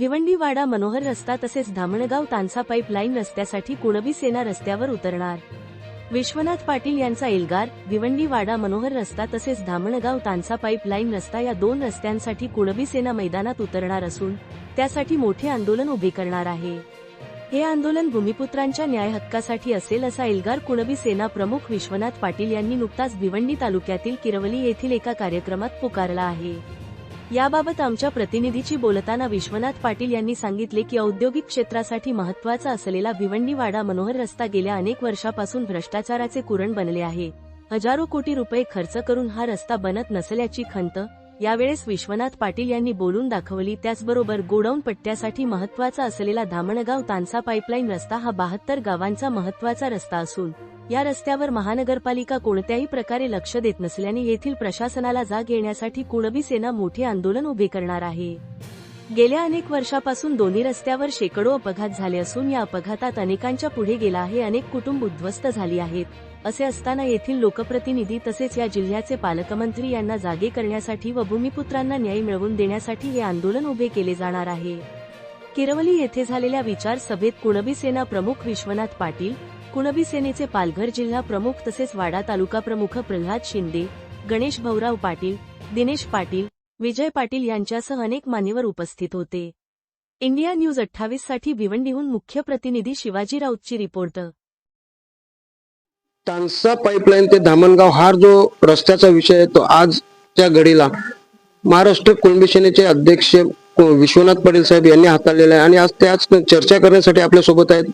भिवंडीवाडा मनोहर रस्ता तसेच धामणगाव तानसा पाईपलाईन रस्त्यासाठी कुणबी सेना रस्त्यावर उतरणार. विश्वनाथ पाटील यांचा एल्गार भिवंडीवाडा मनोहर रस्ता तसेच धामणगाव तानसा पाईपलाईन रस्ता या दोन रस्त्यांसाठी कुणबी सेना मैदानात उतरणार असून त्यासाठी मोठे आंदोलन उभे करणार आहे. हे आंदोलन भूमिपुत्रांच्या न्याय हक्कासाठी असेल असा एल्गार कुणबी सेना प्रमुख विश्वनाथ पाटील यांनी नुकताच भिवंडी तालुक्यातील किरवली येथील एका कार्यक्रमात पुकारला आहे. याबाबत आमच्या प्रतिनिधीची बोलताना विश्वनाथ पाटील यांनी सांगितले की औद्योगिक क्षेत्रासाठी महत्त्वाचा असलेला भिवंडीवाडा मनोहर रस्ता गेल्या अनेक वर्षापासून भ्रष्टाचाराचे कुरण बनले आहे. हजारो कोटी रुपये खर्च करून हा रस्ता बनत नसल्याची खंत यावेळेस विश्वनाथ पाटील यांनी बोलून दाखवली. त्याचबरोबर गोडाऊन पट्ट्यासाठी महत्त्वाचा असलेला धामणगाव तानसा पाईपलाईन रस्ता हा बहात्तर गावांचा महत्त्वाचा रस्ता असून या रस्त्यावर महानगरपालिका कोणत्याही प्रकारे लक्ष देत नसल्याने येथील प्रशासनाला जाग येण्यासाठी कुणबी सेना मोठे आंदोलन उभे करणार आहे. गेल्या अनेक वर्षापासून दोन्ही रस्त्यावर शेकडो अपघात झाले असून या अपघातात अनेकांच्या पुढे गेला आहे अनेक कुटुंब उद्ध्वस्त झाली आहेत. असे असताना येथील लोकप्रतिनिधी तसेच या जिल्ह्याचे पालकमंत्री यांना जागे करण्यासाठी व भूमिपुत्रांना न्याय मिळवून देण्यासाठी हे आंदोलन उभे केले जाणार आहे. किरवली येथे झालेल्या विचार सभेत कुणबी सेना प्रमुख विश्वनाथ पाटील कुणबी सेनेचे पालघर जिल्हा प्रमुख तसेच वाडा तालुका प्रमुख प्रल्हाद शिंदे गणेश भाऊराव पाटील दिनेश पाटील विजय पाटील यांच्यासह अनेक मान्यवर उपस्थित होते. इंडिया न्यूज अठ्ठावीससाठी भिवंडीहून मुख्य प्रतिनिधी शिवाजी राऊतची रिपोर्ट. तानसा पाईपलाईन ते धामणगाव हार जो रस्त्याचा विषय आहे तो आजच्या घडीला महाराष्ट्र कुणबी सेनेचे अध्यक्ष विश्वनाथ पाटील साहेब यांनी हाताळलेला आहे आणि आज त्याच चर्चा करण्यासाठी आपल्यासोबत आहेत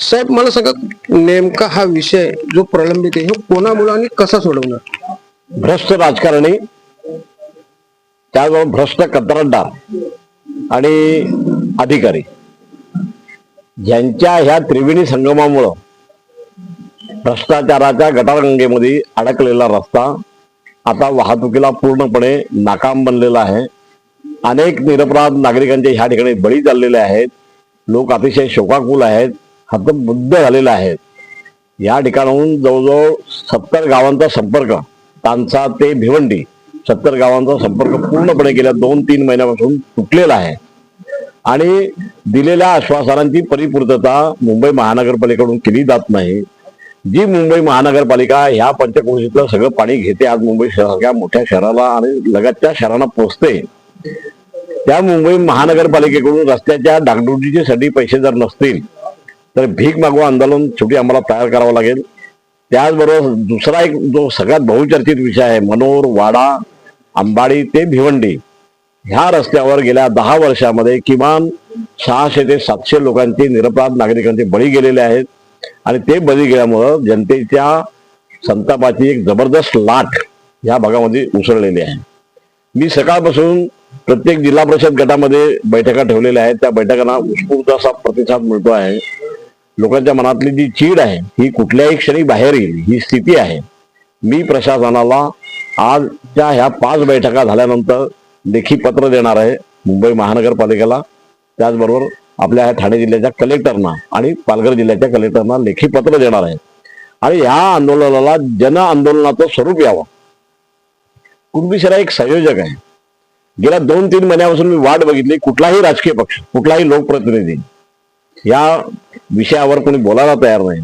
साहेब मला सांगा नेमका हा विषय जो प्रलंबित आहे हे कोणामुळे आणि कसा सोडवणार? भ्रष्ट राजकारणी त्याचबरोबर भ्रष्ट कंत्राटदार आणि अधिकारी ज्यांच्या ह्या त्रिवेणी संगमामुळं भ्रष्टाचाराच्या गटारगंगेमध्ये अडकलेला रस्ता आता वाहतुकीला पूर्णपणे नाकाम बनलेला आहे. अनेक निरपराध नागरिकांचे ह्या ठिकाणी बळी चाललेले आहेत. लोक अतिशय शोकाकुल आहेत. हतबुद्ध झालेला आहे या ठिकाणाहून जवळजवळ सत्तर गावांचा संपर्क तांचा ते भिवंडी सत्तर गावांचा संपर्क पूर्णपणे गेल्या दोन तीन महिन्यापासून तुटलेला आहे. आणि दिलेल्या आश्वासनांची परिपूर्तता मुंबई महानगरपालिकेकडून केली जात नाही. जी मुंबई महानगरपालिका ह्या पंचक्रोशीतलं सगळं पाणी घेते आज मुंबई शहरासारख्या मोठ्या शहराला आणि लगतच्या शहरांना पोचते त्या मुंबई महानगरपालिकेकडून रस्त्याच्या डागडुजीसाठी पैसे जर नसतील तर भीक मागवा आंदोलन शेवटी आम्हाला तयार करावं लागेल. त्याचबरोबर दुसरा एक जो सगळ्यात बहुचर्चित विषय आहे मनोर वाडा अंबाडी ते भिवंडी ह्या रस्त्यावर गेल्या दहा वर्षामध्ये किमान सहाशे ते सातशे लोकांचे निरपराध नागरिकांचे बळी गेलेले आहेत आणि ते बळी गेल्यामुळं जनतेच्या संतापाची एक जबरदस्त लाट ह्या भागामध्ये उसळलेली आहे. मी सकाळपासून प्रत्येक जिल्हा परिषद गटामध्ये बैठका ठेवलेल्या आहेत. त्या बैठकांना उत्स्फूर्त असा प्रतिसाद मिळतो आहे. लोकांच्या मनातली जी चीड आहे ही कुठल्याही क्षणी बाहेर येईल ही स्थिती आहे. मी प्रशासनाला आजच्या ह्या पाच बैठका झाल्यानंतर लेखी पत्र देणार आहे मुंबई महानगरपालिकेला. त्याचबरोबर आपल्या ह्या ठाणे जिल्ह्याच्या कलेक्टरना आणि पालघर जिल्ह्याच्या कलेक्टरना लेखी पत्र देणार आहे. आणि ह्या आंदोलनाला जन आंदोलनाचं स्वरूप यावं. कुणबी एक संयोजक आहे. गेल्या दोन तीन महिन्यापासून मी वाट बघितली कुठलाही राजकीय पक्ष कुठलाही लोकप्रतिनिधी या विषयावर कोणी बोलायला तयार नाही.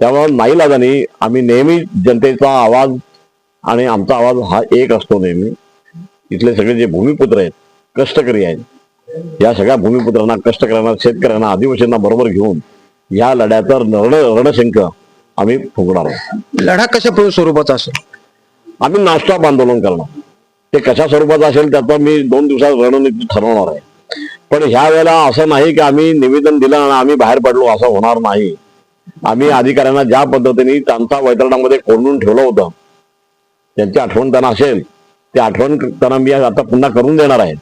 त्यामुळे नाईलाजाने आम्ही नेहमी जनतेचा आवाज आणि आमचा आवाज हा एक असतो नेहमी. इथले सगळे जे भूमिपुत्र आहेत कष्टकरी आहेत या सगळ्या भूमिपुत्रांना कष्टकऱ्यांना शेतकऱ्यांना आदिवासींना बरोबर घेऊन या लढ्याचं रण रणशंक आम्ही फुंकणार आहोत. लढा कशा स्वरूपाचा असेल? आम्ही नॉनस्टॉप आंदोलन करणार. ते कशा स्वरूपाचं असेल त्याचं मी दोन दिवसात रणनीती ठरवणार आहे. पण ह्या वेळेला असं नाही की आम्ही निवेदन दिलं आणि आम्ही बाहेर पडलो असं होणार नाही. आम्ही अधिकाऱ्यांना ज्या पद्धतीने त्यांचा वैतरणामध्ये कोंडून ठेवलं होतं त्यांची आठवण त्यांना असेल ते आठवण त्यांना मी आता पुन्हा करून देणार आहे.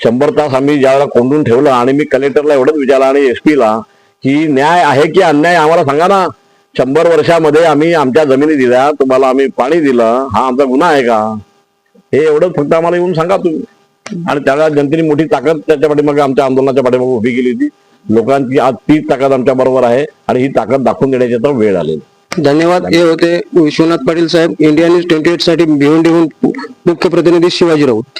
शंभर तास आम्ही ज्यावेळेला कोंडून ठेवलं आणि मी कलेक्टरला एवढंच विचारलं आणि एस ला की न्याय आहे की अन्याय आम्हाला सांगा ना. शंभर वर्षामध्ये आम्ही आमच्या जमिनी दिल्या तुम्हाला आम्ही पाणी दिलं हा आमचा गुन्हा आहे का? हे एवढंच फक्त आम्हाला येऊन सांगा तुम्ही. आणि त्याला जनतेने मोठी ताकद त्याच्या पाठीमागे आमच्या आंदोलनाच्या पाठीमागे उभी केली होती. लोकांची आज तीच ताकद आमच्या बरोबर आहे आणि ही ताकद दाखवून देण्याची आता वेळ आलेली धन्यवाद. हे होते विश्वनाथ पाटील साहेब इंडिया न्यूज ट्वेंटी एटसाठी भिवंडीहून मुख्य प्रतिनिधी शिवाजी राऊत.